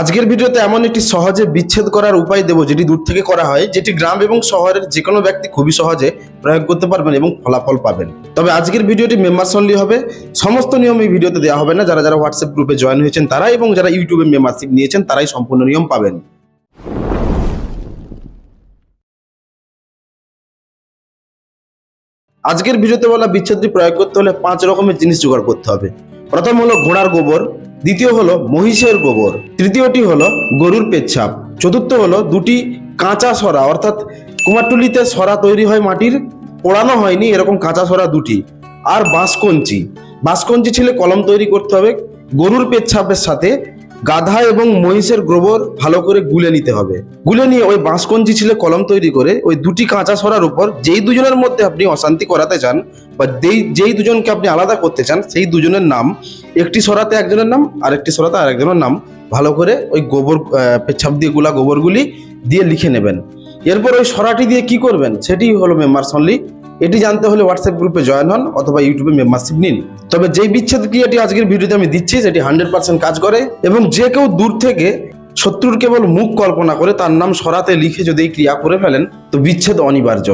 আজকের ভিডিওতে এমন একটি সহজে বিচ্ছেদ করার উপায় দেবো যেটি দূর থেকে করা হয়, যেটি গ্রাম এবং শহরের যে কোনো ব্যক্তি খুবই সহজে প্রয়োগ করতে পারবেন এবং ফলাফল পাবেন। তবে আজকের ভিডিওটি মেম্বার্স অনলি হবে। সমস্ত নিয়ম এই ভিডিওতে দেওয়া হবে না। যারা যারা হোয়াটসঅ্যাপ গ্রুপে জয়েন হয়েছেন তারা এবং যারা ইউটিউবে মেম্বারশিপ নিয়েছেন তারাই সম্পূর্ণ নিয়ম পাবেন। আজকের ভিডিওতে বলা বিচ্ছেদটি প্রয়োগ করতে হলে পাঁচ রকমের জিনিস জোগাড় করতে হবে। প্রথম হলো ঘোড়ার গোবর। দ্বিতীয় হলো মহিষের গোবর। তৃতীয়টি হলো গরুর পেচ্ছাপ। চতুর্থ হলো দুটি কাঁচা সরা, অর্থাৎ কুমারটুলিতে সরা তৈরি হয় মাটির, পোড়ানো হয়নি, এরকম কাঁচা সরা দুটি। আর বাঁশকঞ্চি। বাঁশকঞ্চি ছেলে কলম তৈরি করতে হবে। গরুর পেচ্ছাপের সাথে গাধা এবং মহিষের গোবর ভালো করে গুলে নিতে হবে। গুলে নিয়ে ওই বাঁশকঞ্জি ছিলে কলম তৈরি করে ওই দুটি কাঁচা সরার উপর যেই দুজনের মধ্যে আপনি অশান্তি করাতে চান বা যেই যেই দুজনকে আপনি আলাদা করতে চান সেই দুজনের নাম একটি সরাতে একজনের নাম আর একটি সরাতে আরেকজনের নাম ভালো করে ওই গোবর আহ, পেচ্ছাপ দিয়ে গুলা গোবরগুলি দিয়ে লিখে নেবেন। এরপর ওই সরাটি দিয়ে কি করবেন? সেটি হলো মেম্বার্স অনলি এটি জানতে হলে হোয়াটসঅ্যাপ গ্রুপে জয়েন হন অথবা ইউটিউবে মেম্বারশিপ নিন। তবে যেই বিচ্ছেদ ক্রিয়াটি আজকের ভিডিওতে আমি দিচ্ছি, সেটি হান্ড্রেড কাজ করে এবং যে কেউ দূর থেকে শত্রুর কেবল মুখ কল্পনা করে তার নাম সরাতে লিখে যদি এই ক্রিয়া করে ফেলেন, তো বিচ্ছেদ অনিবার্য।